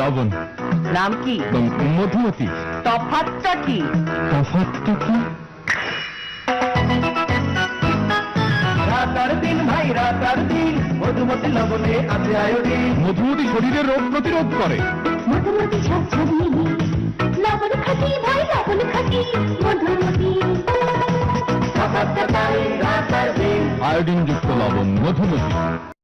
লবণ। নাম কি? মধুমতি। তফাৎটা কি? তফাৎটা কি? মধুমতি শরীরের রোগ প্রতিরোধ করে। মধুমতি লবণ খাটি ভাই লবণ খাটি মধুমতি। তফাৎটা তাই রাতার দিন। আয়োডিন যুক্ত লবণ মধুমতি।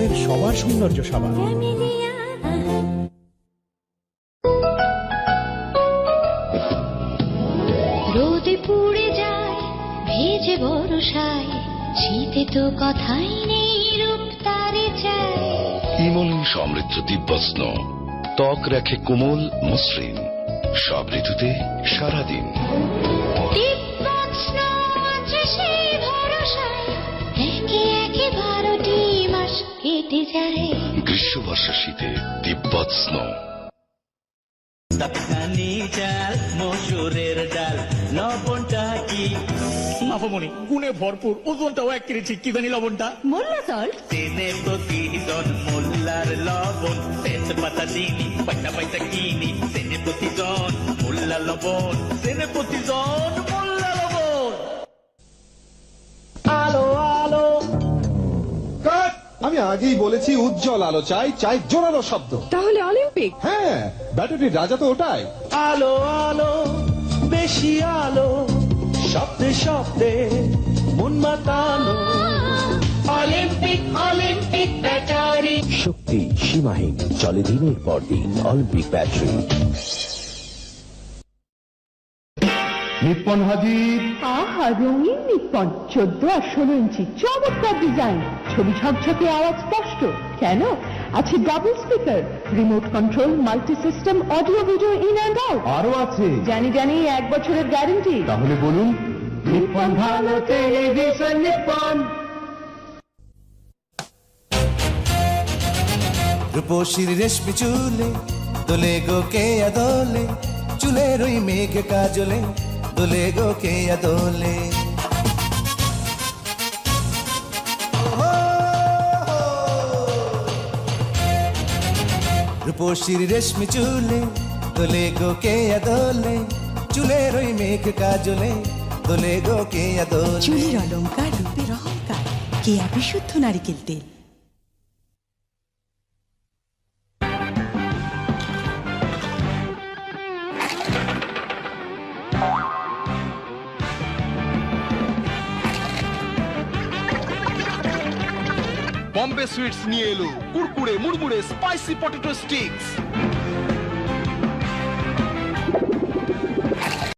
পরিবারের সবার সৌন্দর্য সাবান রোদে পুড়ে যায় ভেজে বরসায় শীতে তো কথাই নেই রূপ তারে চায়। ইমন সমৃদ্ধ দিব্যস্ন ত্বক রাখে কোমল মসৃণ সব ঋতুতে সারাদিন। দিব্যস্ন আছে সেই ভরসায় গ্রীষ্ম বর্ষা শীতে দিব্যস্ন দানি চাল মসুরের ডাল লবণটা কি? মাফমণি গুণে ভরপুর ওজনটাও এক কেজি কি জানি লবণটা? মোল্লা সল্ট তেনে প্রতিজন মোল্লার লবণ তেজ পাতা দিনি পয়সা পয়সা কিনি তেনে প্রতিজন মোল্লা লবণ তেনে প্রতিজন আমি আগেই বলেছি উজ্জ্বল আলো চাই চাই জোরালো শব্দ। তাহলে অলিম্পিক? হ্যাঁ ব্যাটারির রাজা তো ওটাই। আলো আলো বেশি আলো শব্দে শব্দে মন মাতানো অলিম্পিক অলিম্পিক ব্যাটারি। শক্তি সীমাহীন চলে দিনের পর দিন অলিম্পিক ব্যাটারি। নিপ্পন হাজির। আহা রঙিন নিপ্পন চোদ্দ আর ষোলো ইঞ্চি চমৎকার ডিজাইন ছবি ঝকঝকে আওয়াজ স্পষ্ট। কেন? আছে double speaker remote control multi system audio video in and out আরও আছে। জানি জানি এক বছরের গ্যারেন্টি তাহলে বলুন নিপ্পন ভালো টেলিভিশন নিপ্পন। রূপসীর রেশমি চুলে দোলে গো কে আদোলে চুলের ওই মেঘ কাজলে। দোলে গো, কে আদোলে? রূপসীর রেশমি চুলে, দোলে গো, কে আদোলে? চুলের ওই মেঘ কাজলে, দোলে গো, কে আদোলে? চুলের অলঙ্কার, রূপের অহংকার কেয়া বিশুদ্ধ নারিকেল তেল? বম্বে সুইটস নিয়ে এলো। কুরকুরে মুড়মুড়ে স্পাইসি পটেটো স্টিক্স